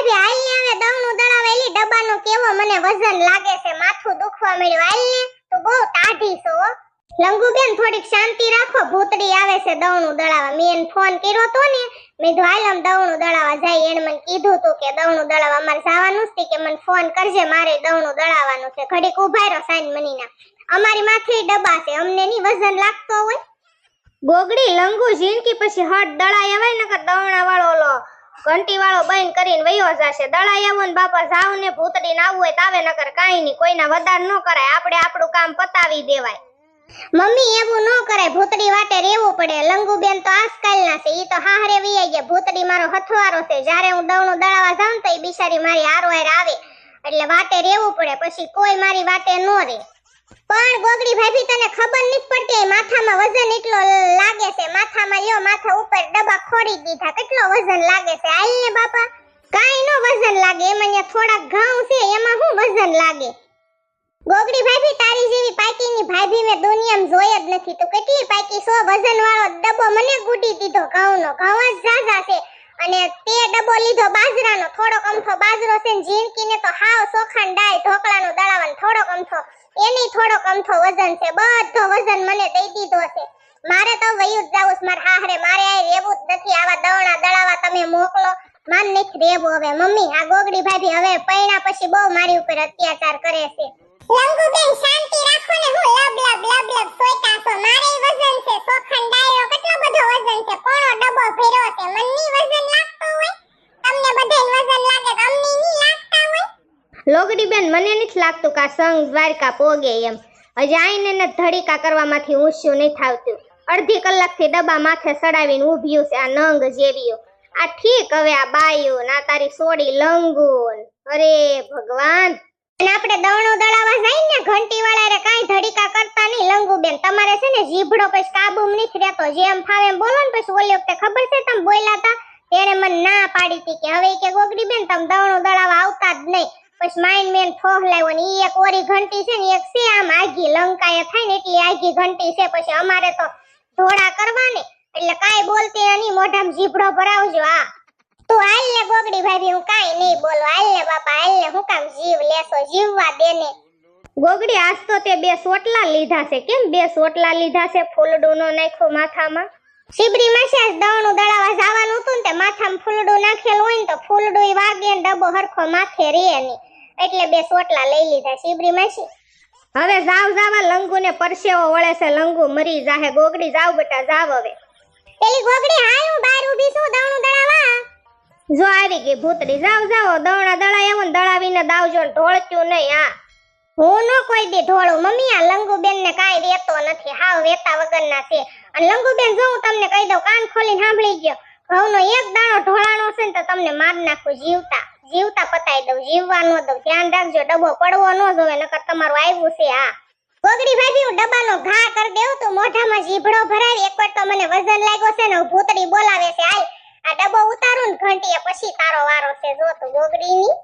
ભાભી હાલ ને હવે દવનું દળાવેલી ડબ્બાનો કેવો મને વજન લાગે છે, માથું દુખવા મળ્યું હાલ તો બહુ ટાઢી છો લંગુબેન થોડીક શાંતિ રાખો, ભૂતડી આવે છે દવનું દળાવા મેં એને ફોન કર્યો તો ને, મેં કીધું, હાલ દળાવા જાય. એણે મને કીધું તું કે દવનું દળાવા અમારે જવાનું જ કે મને ફોન કરજે, મારે દવનું દળાવાનું છે. ઘડીક ઊભા રહો સાઈન મનીના. અમારી માથે ડબ્બા છે, અમને ની વજન લાગતો હોય. ગોગડી, લંગુ ઝીણકી પછી હટ દળાય આવે નકર દવણા વાળો ઘંટી વાળો બંધ કરીને વયો જશે. દળાઈ આવો ને બાપા જાવ ને ભૂતડી ને આવવું હોય તો આવે, નકર કાંઈ નહીં. કોઈના વધાર ન કરાય. આપણે આપણું કામ પતાવી દેવાય. મમ્મી, એવું ન કરાય. ભૂતડી વાટે રહેવું પડે. લંગુબેન તો આજકાલના છે. ઈ તો હાહરે વિયાઈ ગયા. ભૂતડી મારો હથવારો છે. જ્યારે હું દવણું દળાવા જાઉં તો એ બિચારી મારી હારવાર આવે. એટલે વાટે રહેવું પડે. પછી કોઈ મારી વાટે ન રહે. પણ ગોગડી ભાભી તને ખબર નથી પડતી. માથામાં વજન એટલો લાગે છે, માથામાં લ્યો, માથા ઉપર ડબ્બા ખોડી દીધા. કેટલો વજન લાગે છે? આઈ બાપા, કાઈ નો વજન લાગે. એમાં ન્યા થોડાક ઘઉં છે, એમાં શું વજન લાગે? ગોગડી ભાભી, તારી જેવી પાકીની ભાભી મેં દુનિયામાં જોઈ જ નથી. તું કેટલી પાકી સો વજન વાળો ડબ્બો મને ગુડી દીધો ઘઉંનો. ઘઉં જ ઝાઝા છે. અને તે ડબ્બો લીધો બાજરાનો. થોડોક અમથો બાજરો છે ને ઝીણકીને તો હાવ સોખાન ડાય ઢોકળાનું દળાવાનું થોડોક અમથો. એની થોડોક અમથો વજન છે. બધો વજન મને દઈ દીધો છે. મારે તો વયું જ જાવું છે મારા મારે આ રેવું જ નથી આવા દવણા દળાવા તમે મોકલો. માન નથી રહેવું હવે મમ્મી આ ગોગડી ભાભી હવે પૈણા પછી બહુ મારી ઉપર અત્યાચાર કરે છે. લંગુબેન શાંતિ રાખો ને હું લબ લબ લબ લબ સોઈતા છો. મારે વજન છે સોખન ડાયરો કેટલો બધો વજન છે પોણો ડબો ભર્યો છે મનની વજન લાગતો હોય તમને બધાય વજન લાગે તો અમને ની લાગતા હોય. લોગડી બેન મને નથી લાગતું કે આ સંગ દ્વારકા પોગે એમ. હજી આઈને ને ધડીકા કરવામાંથી ઊંચું નહીં થાવતું અડધી કલાકથી ડબ્બા માથે સડાવીને ઊભ્યું છે આ નંગ જેવીયું આ ઠીક હવે આ બાયો ના તારી સોડી લંગુન. અરે ભગવાન. અને આપણે દવણો દળાવા જાય ને ઘંટી વાળા રે કાઈ ધડીકા કરતા નહીં લંગુ બેન તમારે છે ને જીભડો પછી કાબુ નથી રહેતો. જેમ ફાવે એમ બોલો ને પછી ઓલી વખતે ખબર છે તમે બોલ્યા હતા? તેણે મને ના પાડી હતી કે હવે કે ગોગડી બેન તમે દવણો દળાવા આવતા જ નહીં. પછી માઇન મેન ફોહલાવ્યો ને ઈ એક ઓરી ઘંટી છે ને એક છે આમ આગી લંકાએ થાય ને, એટલી આગી ઘંટી છે. પછી અમારે તો ધોળા કરવાને. એટલે કાઈ બોલતી નહીં મોઢામાં જીભડો ભરાવજો આ તું હાલ ગોગડી ભાભી, હું કાઈ નહીં બોલો. હાલ બાપા, હાલ હું કામ જીવ લેશો, જીવવા દે ગોગડી આજ તો તે બે સોટલા લીધા છે. કેમ બે સોટલા લીધા છે ફૂલડું નો નાખ્યું માથામાં? શિબરી માં છે દવણું દળાવા જવાનું હતું ને તે માથામાં ફૂલડું નાખેલું હોય ને તો ફૂલડું વાગે ને ડબ્બો હરખો માથે રે નહીં. એટલે બે સોટલા લઈ લીધા શિબરી માં છે હવે જાવ જાવા લંગુ ને પરસેવો વળે છે લંગુ મરી જાહે ગોગડી જાવ બેટા જાવ હવે. પેલી ગોગડી હાય હું બહાર ઊભી છું દવણું દળાવા. જો આવી ગઈ ભૂતડી જાવ જાવ દળાય એવો ને દળાવીને દાવજો ને ઢોળચ્યું નહીં હા. હું ન કોઈ દી ઢોળું મમ્મી આ લંગુબેન ને કાઈ રેતો નથી હાવ વેતા વગરના છે. અને લંગુબેન જો હું તમને કહી દઉં કાન ખોલીને સાંભળી ગયો ઘઉંનો એક દાણો ઢોળાણો છે ને તો તમને માર નાખું જીવતા. જીવતા પતાઈ દઉં, જીવવા ન દઉં. ધ્યાન રાખજો, ડબ્બો પડવો ન જોવે, નકર તમારું આવ્યું છે આ. ગોગડી ભાભી હું ડબ્બાનો ઘા કરી દેવું તું મોઢામાં જીભડો ભરાય. એકવાર તો મને વજન લાગ્યો છે ને ભૂતડી બોલાવે છે, હાલ, આ ડબ્બો ઉતારું ને ઘંટીએ, પછી તારો વારો છે. જો તું ગોગડીની